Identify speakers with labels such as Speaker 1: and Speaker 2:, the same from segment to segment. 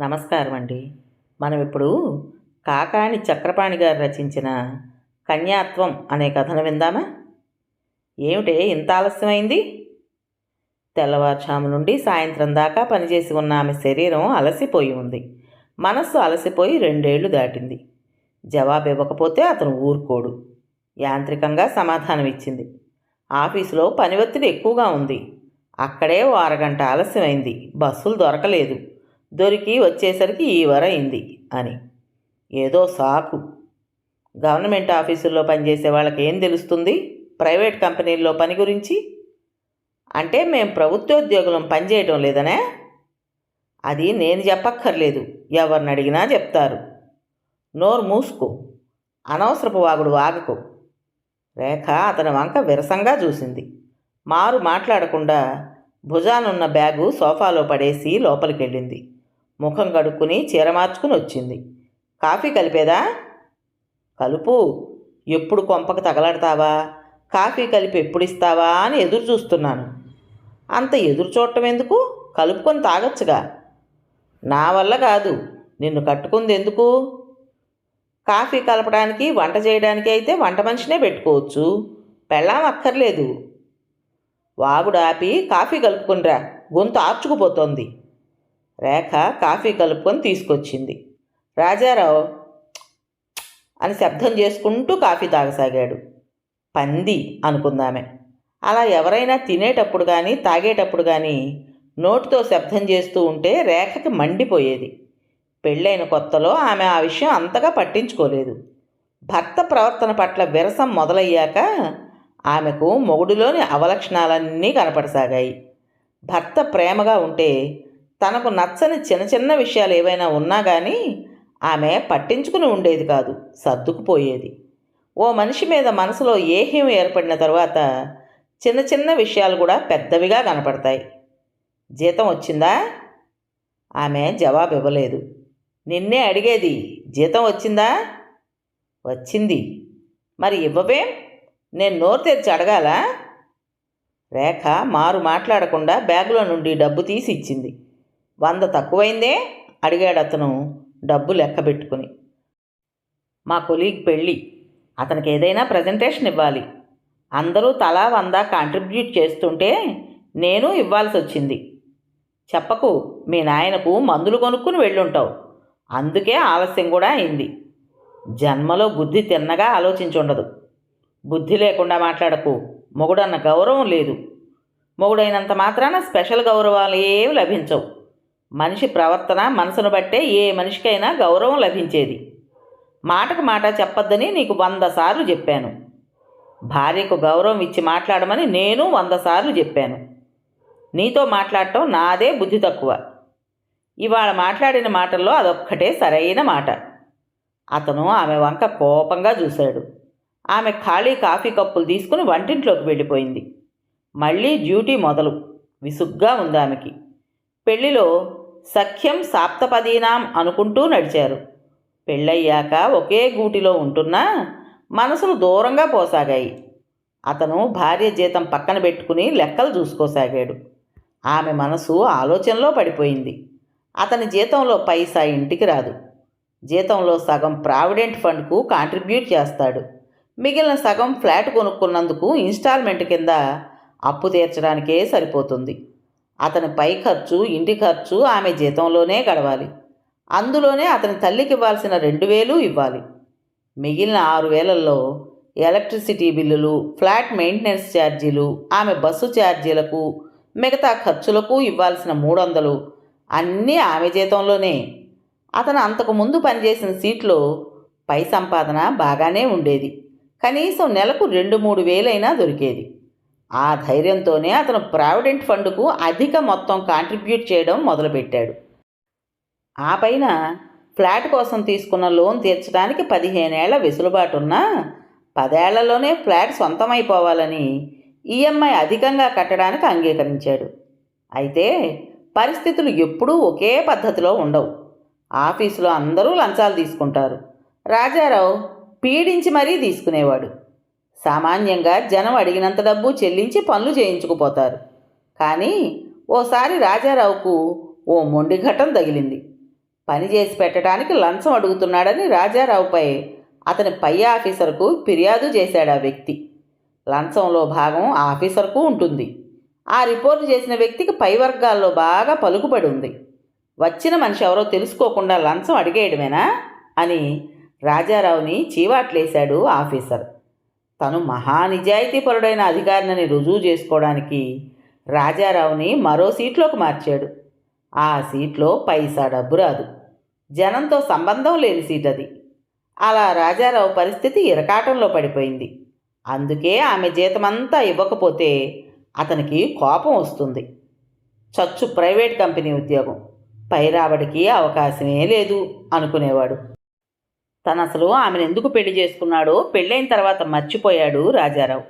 Speaker 1: నమస్కారం అండి మనం ఇప్పుడు కాకాని చక్రపాణి గారు రచించిన కన్యాత్వం అనే కథను విందామా? ఏమిటే ఇంత ఆలస్యమైంది? తెల్లవారుజాము నుండి సాయంత్రం దాకా పనిచేసి ఉన్న ఆమె శరీరం అలసిపోయి ఉంది. మనస్సు అలసిపోయి రెండేళ్ళు దాటింది. జవాబు ఇవ్వకపోతే అతను ఊరుకోడు. యాంత్రికంగా సమాధానం ఇచ్చింది. ఆఫీసులో పని ఒత్తిడి ఎక్కువగా ఉంది. అక్కడే ఓ అరగంట ఆలస్యమైంది. బస్సులు దొరకలేదు. దొరికి వచ్చేసరికి ఈ వరైంది అని. ఏదో సాకు. గవర్నమెంట్ ఆఫీసుల్లో పనిచేసే వాళ్ళకి ఏం తెలుస్తుంది? ప్రైవేట్ కంపెనీల్లో పని గురించి? అంటే మేము ప్రభుత్వోద్యోగులం పనిచేయటం లేదనే? అది నేను చెప్పక్కర్లేదు. ఎవరిని అడిగినా చెప్తారు. నోరు మూసుకో. అనవసరపు వాగుడు వాగకు. రేఖ అతని వంక విరసంగా చూసింది. మారు మాట్లాడకుండా భుజానున్న బ్యాగు సోఫాలో పడేసి లోపలికి వెళ్ళింది ముఖం కడుక్కుని చీర మార్చుకుని వచ్చింది. కాఫీ కలిపేదా? కలుపు. ఎప్పుడు కొంపకు తగలడతావా? కాఫీ కలిపి ఎప్పుడు ఇస్తావా అని ఎదురు చూస్తున్నాను. అంత ఎదురు చూడటం ఎందుకు? కలుపుకొని తాగొచ్చుగా. నా వల్ల కాదు. నిన్ను కట్టుకుంది ఎందుకు? కాఫీ కలపడానికి వంట చేయడానికి అయితే వంట మనిషినే పెట్టుకోవచ్చు. పెళ్ళాం అక్కర్లేదు. వాగుడు ఆపి కాఫీ కలుపుకునిరా గొంతు ఆర్చుకుపోతోంది. రేఖ కాఫీ కలుపుకొని తీసుకొచ్చింది. రాజారావు అని శబ్దం చేసుకుంటూ కాఫీ తాగసాగాడు. పంది అనుకుందామే. అలా ఎవరైనా తినేటప్పుడు కానీ తాగేటప్పుడు కానీ నోటితో శబ్దం చేస్తూ ఉంటే రేఖకి మండిపోయేది. పెళ్ళైన కొత్తలో ఆమె ఆ విషయం అంతగా పట్టించుకోలేదు. భర్త ప్రవర్తన పట్ల విరసం మొదలయ్యాక ఆమెకు మొగుడులోని అవలక్షణాలన్నీ కనపడసాగాయి. భర్త ప్రేమగా ఉంటే తనకు నచ్చని చిన్న చిన్న విషయాలు ఏవైనా ఉన్నా కానీ ఆమె పట్టించుకుని ఉండేది కాదు సర్దుకుపోయేది. ఓ మనిషి మీద మనసులో ఏహ్యం ఏర్పడిన తర్వాత చిన్న చిన్న విషయాలు కూడా పెద్దవిగా కనపడతాయి. జీతం వచ్చిందా? ఆమె జవాబు ఇవ్వలేదు నిన్నే అడిగేది జీతం వచ్చిందా? వచ్చింది. మరి ఇవ్వవేం? నేను నోరు తెరిచి అడగాలా? రేఖ మారు మాట్లాడకుండా బ్యాగులో నుండి డబ్బు తీసి ఇచ్చింది. వంద తక్కువైందే? అడిగాడు అతను డబ్బు లెక్క పెట్టుకుని. మా కొలీగ్ పెళ్ళి అతనికి ఏదైనా ప్రజెంటేషన్ ఇవ్వాలి. అందరూ తలా వంద కాంట్రిబ్యూట్ చేస్తుంటే నేను ఇవ్వాల్సి వచ్చింది చెప్పకు మీ నాయనకు మందులు కొనుక్కుని వెళ్ళుంటావు. అందుకే ఆలస్యం కూడా అయింది. జన్మలో బుద్ధి తిన్నగా ఆలోచించుండదు. బుద్ధి లేకుండా మాట్లాడకు. మొగుడన్న గౌరవం లేదు. మొగుడైనంత మాత్రాన స్పెషల్ గౌరవాలు ఏవి లభించవు. మనిషి ప్రవర్తన మనసును బట్టే ఏ మనిషికైనా గౌరవం లభించేది. మాటకు మాట చెప్పొద్దని నీకు వంద సార్లు చెప్పాను. భార్యకు గౌరవం ఇచ్చి మాట్లాడమని నేను వంద సార్లు చెప్పాను. నీతో మాట్లాడటం నాదే బుద్ధి తక్కువ. ఇవాళ మాట్లాడిన మాటల్లో అదొక్కటే సరైన మాట. అతను ఆమె వంక కోపంగా చూశాడు. ఆమె ఖాళీ కాఫీ కప్పులు తీసుకుని వంటింట్లోకి వెళ్ళిపోయింది. మళ్ళీ డ్యూటీ మొదలు. విసుగ్గా ఉంది ఆమెకి. పెళ్ళిలో సఖ్యం సాప్తపదీనాం అనుకుంటూ నడిచారు. పెళ్ళయ్యాక ఒకే గూటిలో ఉంటున్నా మనసులు దూరంగా పోసాగాయి. అతను భార్య జీతం పక్కన పెట్టుకుని లెక్కలు చూసుకోసాగాడు. ఆమె మనసు ఆలోచనలో పడిపోయింది. అతని జీతంలో పైసా ఇంటికి రాదు. జీతంలో సగం ప్రావిడెంట్ ఫండ్కు కాంట్రిబ్యూట్ చేస్తాడు. మిగిలిన సగం ఫ్లాట్ కొనుక్కున్నందుకు ఇన్స్టాల్మెంట్ కింద అప్పు తీర్చడానికే సరిపోతుంది. అతని పై ఖర్చు ఇంటి ఖర్చు ఆమె జీతంలోనే గడవాలి. అందులోనే అతని తల్లికి ఇవ్వాల్సిన రెండు వేలు ఇవ్వాలి. మిగిలిన ఆరు వేలల్లో ఎలక్ట్రిసిటీ బిల్లులు ఫ్లాట్ మెయింటెనెన్స్ ఛార్జీలు ఆమె బస్సు ఛార్జీలకు మిగతా ఖర్చులకు ఇవ్వాల్సిన మూడు వందలు అన్నీ ఆమె జీతంలోనే. అతను అంతకు ముందు పనిచేసిన సీట్లో పై సంపాదన బాగానే ఉండేది. కనీసం నెలకు రెండు మూడు వేలైనా దొరికేది. ఆ ధైర్యంతోనే అతను ప్రావిడెంట్ ఫండ్కు అధిక మొత్తం కాంట్రిబ్యూట్ చేయడం మొదలుపెట్టాడు. ఆ పైన ఫ్లాట్ కోసం తీసుకున్న లోన్ తీర్చడానికి పదిహేనేళ్ళ వెసులుబాటున్నా పదేళ్ళలోనే ఫ్లాట్ సొంతమైపోవాలని ఈఎంఐ అధికంగా కట్టడానికి అంగీకరించాడు. అయితే పరిస్థితులు ఎప్పుడూ ఒకే పద్ధతిలో ఉండవు. ఆఫీసులో అందరూ లంచాలు తీసుకుంటారు. రాజారావు పీడించి మరీ తీసుకునేవాడు. సామాన్యంగా జనం అడిగినంత డబ్బు చెల్లించి పనులు చేయించుకుపోతారు. కానీ ఓసారి రాజారావుకు ఓ మొండి ఘటం తగిలింది. పని చేసి పెట్టడానికి లంచం అడుగుతున్నాడని రాజారావుపై అతని పై ఆఫీసర్కు ఫిర్యాదు చేశాడు ఆ వ్యక్తి. లంచంలో భాగం ఆ ఆఫీసర్కు ఉంటుంది. ఆ రిపోర్టు చేసిన వ్యక్తికి పై వర్గాల్లో బాగా పలుకుబడి ఉంది. వచ్చిన మనిషి ఎవరో తెలుసుకోకుండా లంచం అడిగేయడమేనా అని రాజారావుని చీవాట్లేశాడు ఆఫీసర్. తను మహానిజాయితీపరుడైన అధికారిని రుజువు చేసుకోవడానికి రాజారావుని మరో సీట్లోకి మార్చాడు. ఆ సీట్లో పైసా డబ్బు రాదు. జనంతో సంబంధం లేని సీట్ అది అలా రాజారావు పరిస్థితి ఇరకాటంలో పడిపోయింది. అందుకే ఆమె జీతమంతా ఇవ్వకపోతే అతనికి కోపం వస్తుంది. చచ్చు ప్రైవేట్ కంపెనీ ఉద్యోగం. పై రాబడికి అవకాశమే లేదు అనుకునేవాడు. తను అసలు ఆమెను ఎందుకు పెళ్ళి చేసుకున్నాడో పెళ్ళైన తర్వాత మర్చిపోయాడు రాజారావు.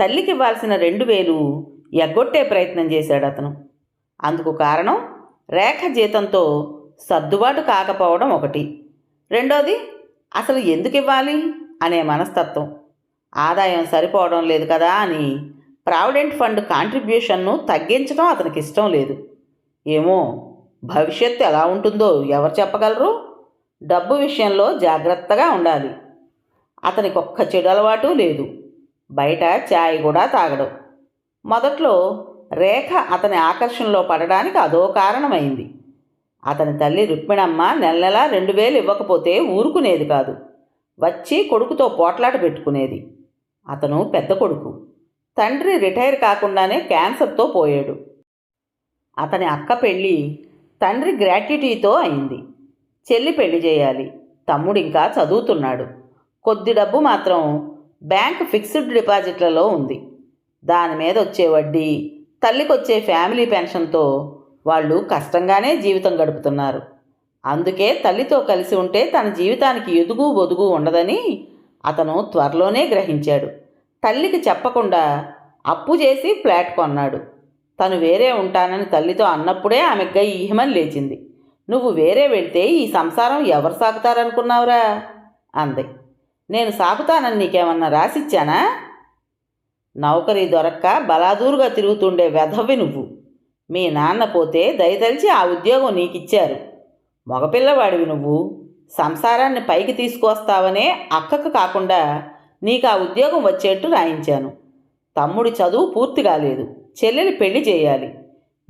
Speaker 1: తల్లికి ఇవ్వాల్సిన రెండు వేలు ఎగ్గొట్టే ప్రయత్నం చేశాడు అతను. అందుకు కారణం రేఖ జీతంతో సర్దుబాటు కాకపోవడం ఒకటి. రెండోది అసలు ఎందుకు ఇవ్వాలి అనే మనస్తత్వం. ఆదాయం సరిపోవడం లేదు కదా అని ప్రావిడెంట్ ఫండ్ కాంట్రిబ్యూషన్ను తగ్గించడం అతనికి ఇష్టం లేదు. ఏమో భవిష్యత్తు ఎలా ఉంటుందో ఎవరు చెప్పగలరు? డబ్బు విషయంలో జాగ్రత్తగా ఉండాలి. అతనికి ఒక్క చెడు అలవాటు లేదు. బయట ఛాయ్ కూడా తాగడం. మొదట్లో రేఖ అతని ఆకర్షణలో పడడానికి అదో కారణమైంది. అతని తల్లి రుక్మిణమ్మ నెల నెలా రెండు వేలు ఇవ్వకపోతే ఊరుకునేది కాదు. వచ్చి కొడుకుతో పోట్లాట పెట్టుకునేది. అతను పెద్ద కొడుకు. తండ్రి రిటైర్ కాకుండానే క్యాన్సర్తో పోయాడు. అతని అక్క పెళ్ళి తండ్రి గ్రాట్యుటీతో అయింది. చెల్లి పెళ్ళి చేయాలి. తమ్ముడు ఇంకా చదువుతున్నాడు. కొద్ది డబ్బు మాత్రం బ్యాంక్ ఫిక్స్డ్ డిపాజిట్లలో ఉంది. దాని మీద వచ్చే వడ్డీ తల్లికొచ్చే ఫ్యామిలీ పెన్షన్తో వాళ్ళు కష్టంగానే జీవితం గడుపుతున్నారు. అందుకే తల్లితో కలిసి ఉంటే తన జీవితానికి ఎదుగు బొదుగు ఉండదని అతను త్వరలోనే గ్రహించాడు. తల్లికి చెప్పకుండా అప్పు చేసి ఫ్లాట్ కొన్నాడు. తను వేరే ఉంటానని తల్లితో అన్నప్పుడే ఆమె గై ఈహమని లేచింది. నువ్వు వేరే వెళ్తే ఈ సంసారం ఎవరు సాగుతారనుకున్నావురా? అంది. నేను సాగుతానని నీకేమన్నా రాసిచ్చానా? నౌకరి దొరక్క బలాదూరుగా తిరుగుతుండే వెధవి నువ్వు. మీ నాన్న పోతే దయతలిచి ఆ ఉద్యోగం నీకిచ్చారు. మగపిల్లవాడివి నువ్వు. సంసారాన్ని పైకి తీసుకొస్తావనే అక్కకు కాకుండా నీకు ఆ ఉద్యోగం వచ్చేట్టు రాయించాను. తమ్ముడి చదువు పూర్తి కాలేదు చెల్లెలు పెళ్ళి చేయాలి.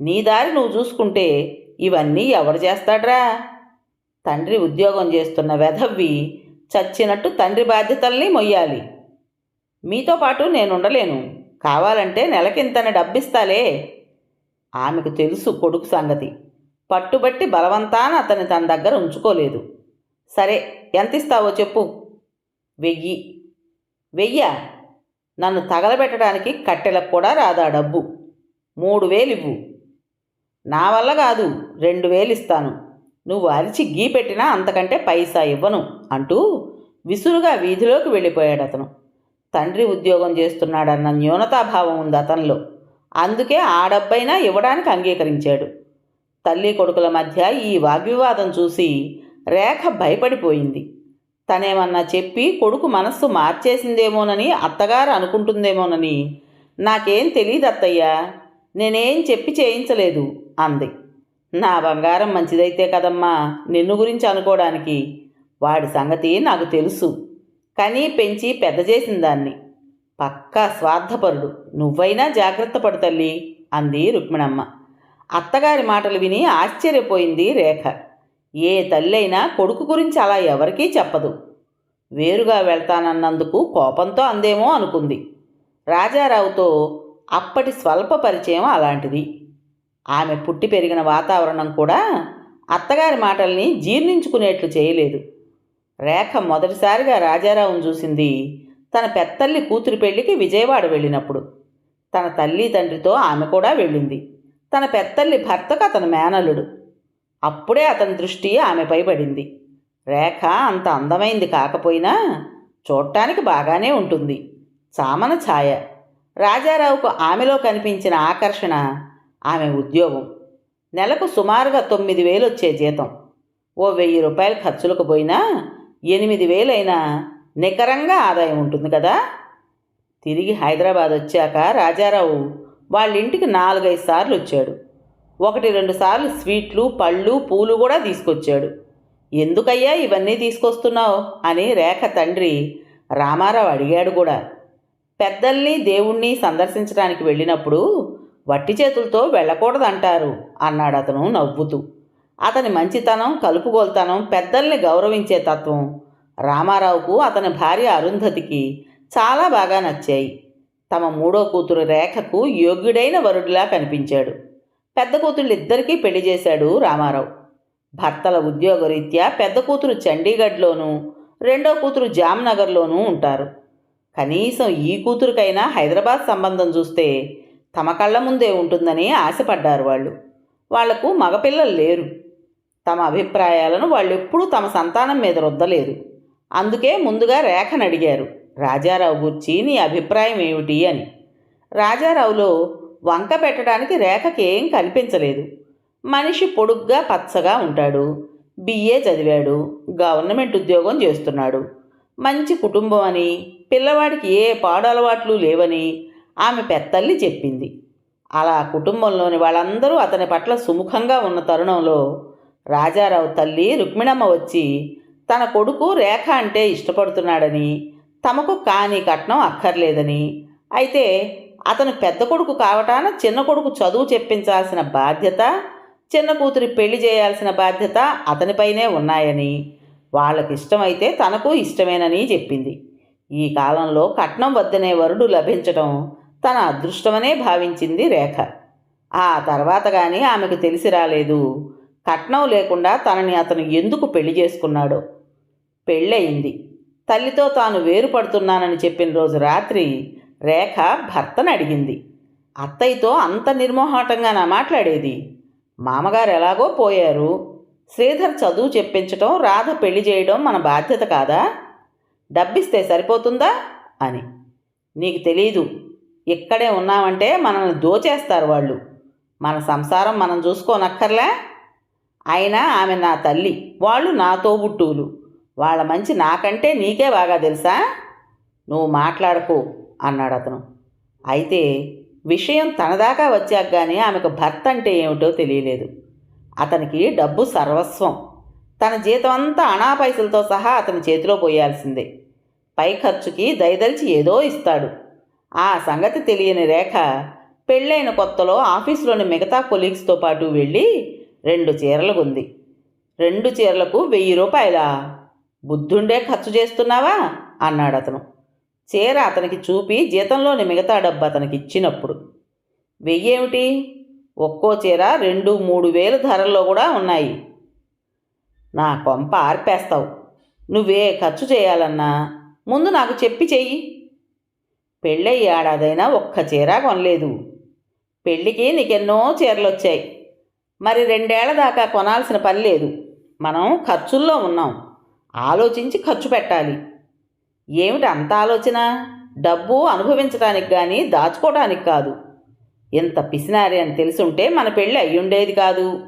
Speaker 1: నీ దారి నువ్వు చూసుకుంటే ఇవన్నీ ఎవడు చేస్తాడ్రా? తండ్రి ఉద్యోగం చేస్తున్న వెధవ్వి చచ్చినట్టు తండ్రి బాధ్యతల్ని మొయ్యాలి. మీతో పాటు నేను ఉండలేను కావాలంటే నెలకింతని డబ్బిస్తాలే. ఆమెకు తెలుసు కొడుకు సంగతి. పట్టుబట్టి బలవంతాన అతన్ని తన దగ్గర ఉంచుకోలేదు. సరే ఎంత ఇస్తావో చెప్పు. వెయ్యి. వెయ్యా? నన్ను తగలబెట్టడానికి కట్టెలకు కూడా రాదా డబ్బు. మూడు వేలు ఇవ్వు నా వల్ల కాదు రెండు వేలు ఇస్తాను. నువ్వు అరిచి గీ పెట్టినా అంతకంటే పైసా ఇవ్వను అంటూ విసురుగా వీధిలోకి వెళ్ళిపోయాడు అతను తండ్రి ఉద్యోగం చేస్తున్నాడన్న న్యూనతాభావం ఉంది అతనిలో. అందుకే ఆ డబ్బైనా ఇవ్వడానికి అంగీకరించాడు. తల్లి కొడుకుల మధ్య ఈ వాగ్వివాదం చూసి రేఖ భయపడిపోయింది. తనేమన్నా చెప్పి కొడుకు మనస్సు మార్చేసిందేమోనని అత్తగారు అనుకుంటుందేమోనని నాకేం తెలియదు అత్తయ్యా నేనేం చెప్పి చేయించలేదు. అంది. నా బంగారం మంచిదైతే కదమ్మా నిన్ను గురించి అనుకోవడానికి వాడి సంగతి నాకు తెలుసు. కానీ పెంచి పెద్ద చేసిన దాన్ని. పక్కా స్వార్థపరుడు. నువ్వైనా జాగ్రత్త పడు తల్లి అంది రుక్మిణమ్మ. అత్తగారి మాటలు విని ఆశ్చర్యపోయింది రేఖ. ఏ తల్లైనా కొడుకు గురించి అలా ఎవరికీ చెప్పదు. వేరుగా వెళ్తానన్నందుకు కోపంతో అందేమో అనుకుంది. రాజారావుతో అప్పటి స్వల్ప పరిచయం అలాంటిది. ఆమె పుట్టి పెరిగిన వాతావరణం కూడా అత్తగారి మాటల్ని జీర్ణించుకునేట్లు చేయలేదు. రేఖ మొదటిసారిగా రాజారావును చూసింది తన పెత్తల్లి కూతురి పెళ్ళికి విజయవాడ వెళ్ళినప్పుడు. తన తల్లి తండ్రితో ఆమె కూడా వెళ్ళింది. తన పెత్తల్లి భర్తకు అతని మేనల్లుడు. అప్పుడే అతని దృష్టి ఆమెపై పడింది. రేఖ అంత అందమైంది కాకపోయినా చూడటానికి బాగానే ఉంటుంది. చామన ఛాయ. రాజారావుకు ఆమెలో కనిపించిన ఆకర్షణ ఆమె ఉద్యోగం. నెలకు సుమారుగా తొమ్మిది వేలు వచ్చే జీతం. ఓ వెయ్యి రూపాయలు ఖర్చులకు పోయినా ఎనిమిది వేలైనా నికరంగా ఆదాయం ఉంటుంది కదా? తిరిగి హైదరాబాద్ వచ్చాక రాజారావు వాళ్ళ ఇంటికి నాలుగైదు సార్లు వచ్చాడు. ఒకటి రెండు సార్లు స్వీట్లు పళ్ళు పూలు కూడా తీసుకొచ్చాడు. ఎందుకయ్యా ఇవన్నీ తీసుకొస్తున్నావు? అని రేఖ తండ్రి రామారావు అడిగాడు కూడా. పెద్దల్ని దేవుణ్ణి సందర్శించడానికి వెళ్ళినప్పుడు వట్టి చేతులతో వెళ్ళకూడదంటారు అన్నాడు అతను నవ్వుతూ. అతని మంచితనం కలుపుగోల్తనం పెద్దల్ని గౌరవించే తత్వం రామారావుకు అతని భార్య అరుంధతికి చాలా బాగా నచ్చాయి. తమ మూడో కూతురు రేఖకు యోగ్యుడైన వరుడిలా కనిపించాడు. పెద్ద కూతుళ్ళిద్దరికీ పెళ్ళి చేశాడు రామారావు. భర్తల ఉద్యోగరీత్యా పెద్ద కూతురు చండీగఢ్లోనూ రెండో కూతురు జామ్నగర్లోనూ ఉంటారు. కనీసం ఈ కూతురికైనా హైదరాబాద్ సంబంధం చూస్తే తమ కళ్ళ ముందే ఉంటుందని ఆశపడ్డారు వాళ్ళు. వాళ్ళకు మగపిల్లలు లేరు. తమ అభిప్రాయాలను వాళ్ళు ఎప్పుడూ తమ సంతానం మీద రుద్దలేదు అందుకే ముందుగా రేఖను అడిగారు. రాజారావు గురించి నీ అభిప్రాయం ఏమిటి అని. రాజారావులో వంక పెట్టడానికి రేఖకేం ఏం కనిపించలేదు. మనిషి పొడుగ్గా పచ్చగా ఉంటాడు. బిఏ చదివాడు. గవర్నమెంట్ ఉద్యోగం చేస్తున్నాడు. మంచి కుటుంబం అని పిల్లవాడికి ఏ పాడు అలవాట్లు లేవని ఆమె పెత్తల్లి చెప్పింది. అలా కుటుంబంలోని వాళ్ళందరూ అతని పట్ల సుముఖంగా ఉన్న తరుణంలో రాజారావు తల్లి రుక్మిణమ్మ వచ్చి తన కొడుకు రేఖ అంటే ఇష్టపడుతున్నాడని తమకు కాని కట్నం అక్కర్లేదని. అయితే అతను పెద్ద కొడుకు కావటాన చిన్న కొడుకు చదువు చెప్పించాల్సిన బాధ్యత చిన్న కూతురి పెళ్ళి చేయాల్సిన బాధ్యత అతనిపైనే ఉన్నాయని వాళ్ళకి ఇష్టమైతే తనకు ఇష్టమేనని చెప్పింది. ఈ కాలంలో కట్నం వద్దనే వరుడు లభించడం తన అదృష్టమనే భావించింది రేఖ. ఆ తర్వాత కానీ ఆమెకు తెలిసి రాలేదు. కట్నం లేకుండా తనని అతను ఎందుకు పెళ్ళి చేసుకున్నాడో. పెళ్ళయింది. తల్లితో తాను వేరుపడుతున్నానని చెప్పిన రోజు రాత్రి రేఖ భర్తను అడిగింది. అత్తయ్యతో అంత నిర్మోహాటంగా నా మాట్లాడేది? మామగారు ఎలాగో పోయారు. శ్రీధర్ చదువు చెప్పించటం రాధ పెళ్ళి చేయడం మన బాధ్యత కాదా? డబ్బిస్తే సరిపోతుందా? అని. నీకు తెలీదు. ఇక్కడే ఉన్నామంటే మనల్ని దోచేస్తారు వాళ్ళు. మన సంసారం మనం చూసుకోనక్కర్లే. అయినా ఆమె నా తల్లి. వాళ్ళు నాతో తోబుట్టువులు వాళ్ళ మంచి నాకంటే నీకే బాగా తెలుసా? నువ్వు మాట్లాడకు అన్నాడు అతను. అయితే విషయం తనదాకా వచ్చాక కానీ ఆమెకు భర్త అంటే ఏమిటో తెలియలేదు. అతనికి డబ్బు సర్వస్వం. తన జీతం అంతా అనా పైసలతో సహా అతని చేతిలో పోయాల్సిందే. పై ఖర్చుకి దయదలిచి ఏదో ఇస్తాడు. ఆ సంగతి తెలియని రేఖ పెళ్ళైన కొత్తలో ఆఫీసులోని మిగతా కొలీగ్స్తో పాటు వెళ్ళి రెండు చీరలు ఉంది రెండు చీరలకు వెయ్యి రూపాయలా? బుద్ధుండే ఖర్చు చేస్తున్నావా? అన్నాడు అతను చీర అతనికి చూపి జీతంలోని మిగతా డబ్బు అతనికి ఇచ్చినప్పుడు. వెయ్యేమిటి? ఒక్కో చీర రెండు మూడు వేలు ధరల్లో కూడా ఉన్నాయి. నా కొంప ఆర్పేస్తావు. నువ్వే ఖర్చు చేయాలన్నా ముందు నాకు చెప్పి చెయ్యి. పెళ్ళయి ఏడాదైనా ఒక్క చీర కొనలేదు. పెళ్ళికి నీకెన్నో చీరలు వచ్చాయి మరి రెండేళ్ళ దాకా కొనాల్సిన పని లేదు. మనం ఖర్చుల్లో ఉన్నాం. ఆలోచించి ఖర్చు పెట్టాలి. ఏమిటి అంత ఆలోచన? డబ్బు అనుభవించడానికి కానీ దాచుకోవడానికి కాదు. ఇంత పిసినారి అని తెలుసుంటే మన పెళ్ళి అయ్యుండేది కాదు.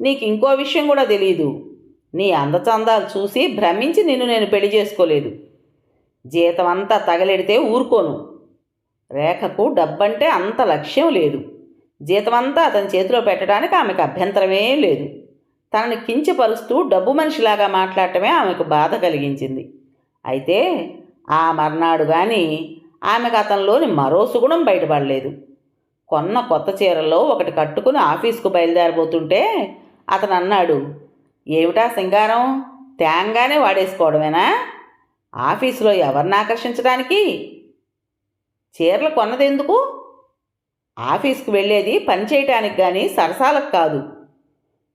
Speaker 1: నీకు ఇంకో విషయం కూడా తెలియదు నీ అందచందాలు చూసి భ్రమించి నిన్ను నేను పెళ్ళి చేసుకోలేదు. జీతం అంతా తగలెడితే ఊరుకోను. రేఖకు డబ్బంటే అంత లక్ష్యం లేదు. జీతమంతా అతని చేతిలో పెట్టడానికి ఆమెకు అభ్యంతరమేం లేదు. తనని కించపరుస్తూ డబ్బు మనిషిలాగా మాట్లాడటమే ఆమెకు బాధ కలిగించింది. అయితే ఆ మర్నాడు కానీ ఆమెకు అతనిలోని మరో సుగుణం బయటపడలేదు. కొన్న కొత్త చీరల్లో ఒకటి కట్టుకుని ఆఫీస్కు బయలుదేరబోతుంటే అతను అన్నాడు ఏమిటా సింగారం? తేంగానే వాడేసుకోవడమేనా? ఆఫీసులో ఎవరిని ఆకర్షించడానికి? చీరలు కొన్నదెందుకు ఆఫీస్కి వెళ్ళేది పని చేయటానికి కానీ సరసాలకు కాదు.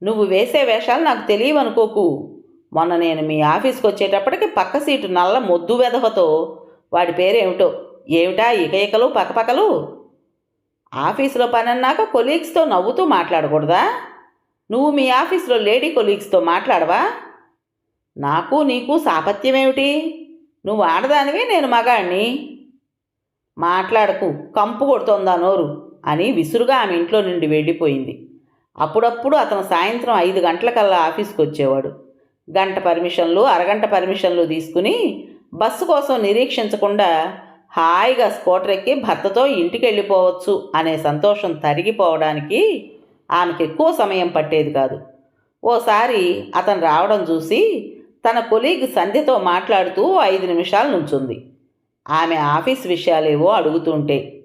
Speaker 1: నువ్వు వేసే వేషాలు నాకు తెలియవనుకోకు. మొన్న నేను మీ ఆఫీస్కి వచ్చేటప్పటికి పక్క సీటు నల్ల మొద్దు వెధవతో వాడి పేరేమిటో? ఏమిటా ఇకయికలు పక్కపక్కలు ఆఫీసులో పని అన్నాక కొలీగ్స్తో నవ్వుతూ మాట్లాడకూడదా? నువ్వు మీ ఆఫీస్లో లేడీ కొలీగ్స్తో మాట్లాడవా? నాకు నీకు సాపత్యమేమిటి? నువ్వు ఆడదానివి నేను మగాణ్ణి. మాట్లాడకు కంపు కొడుతోందా నోరు అని విసురుగా ఆమె ఇంట్లో నుండి వెళ్ళిపోయింది. అప్పుడప్పుడు అతను సాయంత్రం ఐదు గంటలకల్లా ఆఫీస్కి వచ్చేవాడు. గంట పర్మిషన్లు అరగంట పర్మిషన్లు తీసుకుని బస్సు కోసం నిరీక్షించకుండా హాయిగా స్కూటర్ ఎక్కి భర్తతో ఇంటికి వెళ్ళిపోవచ్చు అనే సంతోషం తరిగిపోవడానికి ఆమెకు ఎక్కువ సమయం పట్టేది కాదు. ఓసారి అతను రావడం చూసి తన కొలీగ్ సంధ్యతో మాట్లాడుతూ ఐదు నిమిషాలు నుంచుంది. ఆమె ఆఫీస్ విషయాలేవో అడుగుతుంటే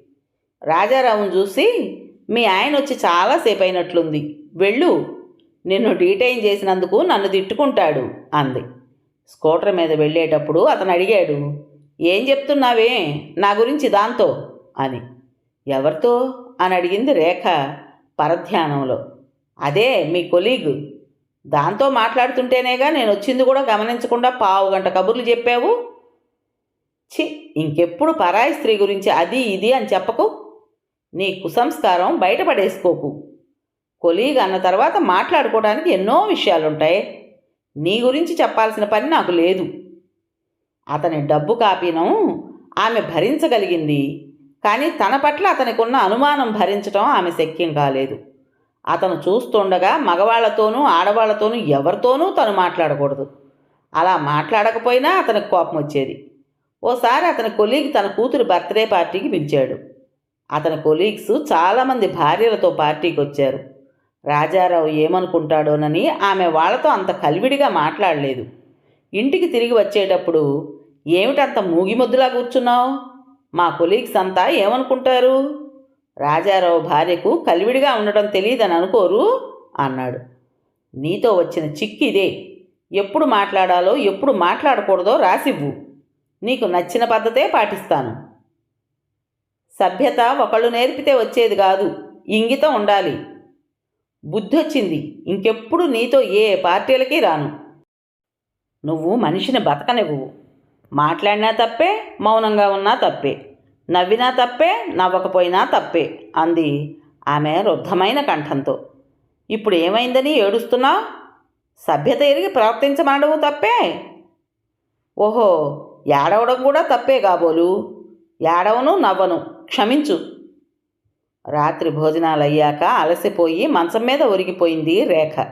Speaker 1: రాజారావును చూసి మీ ఆయన వచ్చి చాలాసేపు అయినట్లుంది వెళ్ళు నిన్ను డీటైన్ చేసినందుకు నన్ను తిట్టుకుంటాడు అంది. స్కూటర్ మీద వెళ్ళేటప్పుడు అతను అడిగాడు ఏం చెప్తున్నావే? నా గురించి దాంతో అని. ఎవరితో? అని అడిగింది రేఖ పరధ్యానంలో. అదే మీ కొలీగ్ దాంతో మాట్లాడుతుంటేనేగా నేను వచ్చింది కూడా గమనించకుండా పావు గంట కబుర్లు చెప్పావు. చి ఇంకెప్పుడు పరాయి స్త్రీ గురించి అది ఇది అని చెప్పకు. నీ కుసంస్కారం బయటపడేసుకోకు. కొలీగ్ అన్న తర్వాత మాట్లాడుకోవడానికి ఎన్నో విషయాలుంటాయి. నీ గురించి చెప్పాల్సిన పని నాకు లేదు. అతని డబ్బు కాపీనం ఆమె భరించగలిగింది. కానీ తన పట్ల అతనికి ఉన్న అనుమానం భరించటం ఆమె శక్యం కాలేదు. అతను చూస్తుండగా మగవాళ్ళతోనూ ఆడవాళ్ళతోనూ ఎవరితోనూ తను మాట్లాడకూడదు. అలా మాట్లాడకపోయినా అతనికి కోపం వచ్చేది. ఓసారి అతని కొలీగ్ తన కూతురు బర్త్డే పార్టీకి పిలిచాడు. అతని కొలీగ్స్ చాలామంది భార్యలతో పార్టీకి వచ్చారు. రాజారావు ఏమనుకుంటాడోనని ఆమె వాళ్ళతో అంత కలివిడిగా మాట్లాడలేదు. ఇంటికి తిరిగి వచ్చేటప్పుడు ఏమిటంత మూగిముద్దులా కూర్చున్నావు? మా కొలీగ్స్ అంతా ఏమనుకుంటారు? రాజారావు భార్యకు కలివిడిగా ఉండటం తెలియదని అనుకోరు అన్నాడు. నీతో వచ్చిన చిక్కు ఇదే ఎప్పుడు మాట్లాడాలో ఎప్పుడు మాట్లాడకూడదో రాసివ్వు. నీకు నచ్చిన పద్ధతే పాటిస్తాను. సభ్యత ఒకళ్ళు నేర్పితే వచ్చేది కాదు. ఇంగితం ఉండాలి. బుద్ధి వచ్చింది ఇంకెప్పుడు నీతో ఏ పార్టీలకి రాను. నువ్వు మనిషిని బతకనివ్వు. మాట్లాడినా తప్పే మౌనంగా ఉన్నా తప్పే. నవ్వినా తప్పే నవ్వకపోయినా తప్పే అంది ఆమె రుద్ధమైన కంఠంతో. ఇప్పుడు ఏమైందని ఏడుస్తున్నావు సభ్యత ఎరిగి ప్రవర్తించమనడము తప్పే? ఓహో ఏడవడం కూడా తప్పే కాబోలు. ఏడవను నవ్వను క్షమించు. రాత్రి భోజనాలు అయ్యాక అలసిపోయి మంచం మీద ఒరిగిపోయింది రేఖ.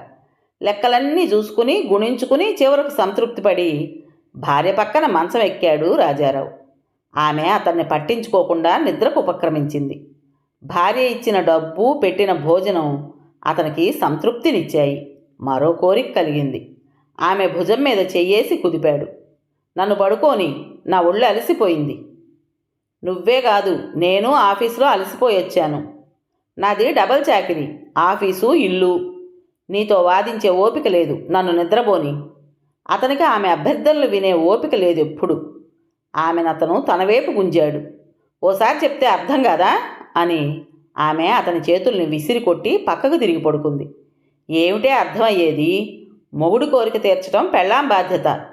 Speaker 1: లెక్కలన్నీ చూసుకుని గుణించుకుని చివరకు సంతృప్తిపడి భార్య పక్కన మంచం ఎక్కాడు రాజారావు. ఆమె అతన్ని పట్టించుకోకుండా నిద్రకు ఉపక్రమించింది. భార్య ఇచ్చిన డబ్బు పెట్టిన భోజనం అతనికి సంతృప్తినిచ్చాయి. మరో కోరిక కలిగింది. ఆమె భుజం మీద చెయ్యేసి కుదిపాడు. నన్ను పడుకోని నా ఒళ్ళు అలసిపోయింది. నువ్వే కాదు నేను ఆఫీసులో అలసిపోయి వచ్చాను నాది డబల్ చాకిరీ ఆఫీసు ఇల్లు. నీతో వాదించే ఓపిక లేదు నన్ను నిద్రపోని. అతనికి ఆమె అభ్యర్థనలు వినే ఓపిక లేదు ఎప్పుడు ఆమెను అతను తన వైపు గుంజాడు. ఓసారి చెప్తే అర్థం కాదా? అని ఆమె అతని చేతుల్ని విసిరి కొట్టి పక్కకు తిరిగి పడుకుంది. ఏమిటే అర్థమయ్యేది? మొగుడు కోరిక తీర్చడం పెళ్ళాం బాధ్యత.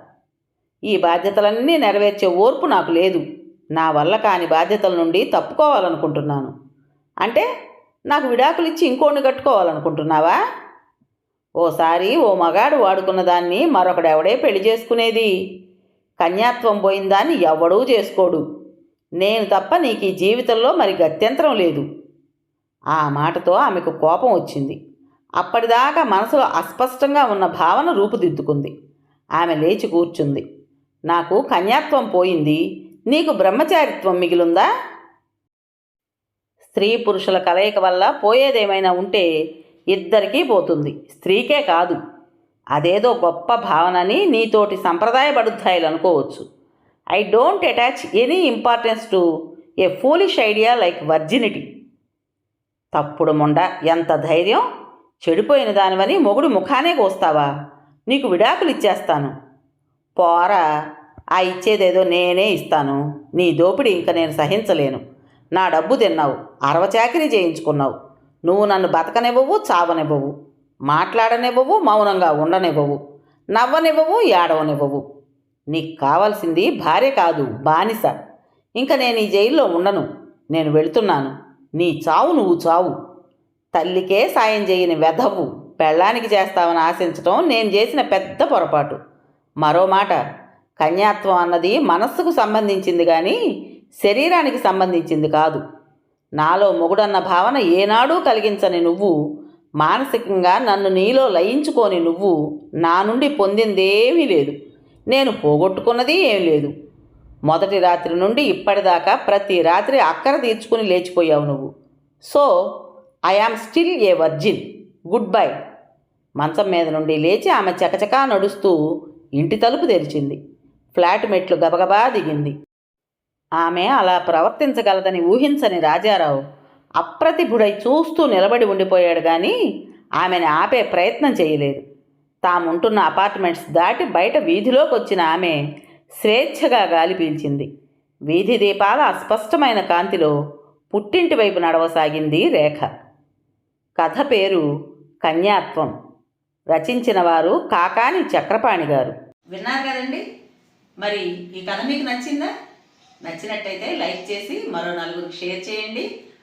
Speaker 1: ఈ బాధ్యతలన్నీ నెరవేర్చే ఓర్పు నాకు లేదు. నా వల్ల కాని బాధ్యతల నుండి తప్పుకోవాలనుకుంటున్నాను. అంటే నాకు విడాకులు ఇచ్చి ఇంకోడిని కట్టుకోవాలనుకుంటున్నావా? ఓసారి ఓ మగాడు వాడుకున్న దాన్ని మరొకడెవడే పెళ్ళి చేసుకునేది? కన్యాత్వం పోయిందా అని ఎవడూ చేసుకోడు. నేను తప్ప నీకు ఈ జీవితంలో మరి గత్యంతరం లేదు. ఆ మాటతో ఆమెకు కోపం వచ్చింది. అప్పటిదాకా మనసులో అస్పష్టంగా ఉన్న భావన రూపుదిద్దుకుంది. ఆమె లేచి కూర్చుంది. నాకు కన్యాత్వం పోయింది. నీకు బ్రహ్మచారిత్వం మిగిలుందా? స్త్రీ పురుషుల కలయిక వల్ల పోయేదేమైనా ఉంటే ఇద్దరికీ పోతుంది. స్త్రీకే కాదు. అదేదో గొప్ప భావనని నీతోటి సంప్రదాయ బడుద్ధాయిలు అనుకోవచ్చు. I don't attach any importance to a foolish idea like virginity. తప్పుడు ముండ ఎంత ధైర్యం? చెడిపోయిన దానివని మొగుడు ముఖానే కోస్తావా? నీకు విడాకులు ఇచ్చేస్తాను. పోరా ఆ ఇచ్చేదేదో నేనే ఇస్తాను. నీ దోపిడీ ఇంక నేను సహించలేను. నా డబ్బు తిన్నావు అరవచాకిరీ చేయించుకున్నావు. నువ్వు నన్ను బతకనివ్వవు చావనివ్వవు. మాట్లాడనివ్వవు మౌనంగా ఉండనివ్వవు నవ్వనివ్వవు ఏడవనివ్వవు. నీకు కావాల్సింది భార్య కాదు బానిస. ఇంకా నేను ఈ జైల్లో ఉండను నేను వెళుతున్నాను. నీ చావు నువ్వు చావు. తల్లికే సాయం చేయని వెధవు పెళ్ళానికి చేస్తావని ఆశించటం నేను చేసిన పెద్ద పొరపాటు. మరో మాట కన్యాత్వం అన్నది మనస్సుకు సంబంధించింది కానీ శరీరానికి సంబంధించింది కాదు. నాలో మొగుడన్న భావన ఏనాడూ కలిగించని నువ్వు మానసికంగా నన్ను నీలో లయించుకోని నువ్వు నా నుండి పొందిందేమీ లేదు. నేను పోగొట్టుకున్నది ఏం లేదు. మొదటి రాత్రి నుండి ఇప్పటిదాకా ప్రతి రాత్రి అక్కర తీర్చుకుని లేచిపోయావు నువ్వు. So I am still a virgin good bye మంచం మీద నుండి లేచి ఆమె చకచకా నడుస్తూ ఇంటి తలుపు తెరిచింది. ఫ్లాట్ మెట్లు గబగబా దిగింది. ఆమె అలా ప్రవర్తించగలదని ఊహించని రాజారావు అప్రతిభుడై చూస్తూ నిలబడి ఉండిపోయాడు కానీ ఆమెను ఆపే ప్రయత్నం చేయలేదు. తాముంటున్న అపార్ట్మెంట్స్ దాటి బయట వీధిలోకి వచ్చిన ఆమె స్వేచ్ఛగా గాలి పీల్చింది. వీధి దీపాల అస్పష్టమైన కాంతిలో పుట్టింటి వైపు నడవసాగింది రేఖ. కథ పేరు కన్యాత్వం. రచించిన వారు కాకాని చక్రపాణి గారు. విన్నారు కదండి? మరి ఈ కథ మీకు నచ్చిందా? నచ్చినట్టయితే లైక్ చేసి మరో నలుగురికి షేర్ చేయండి.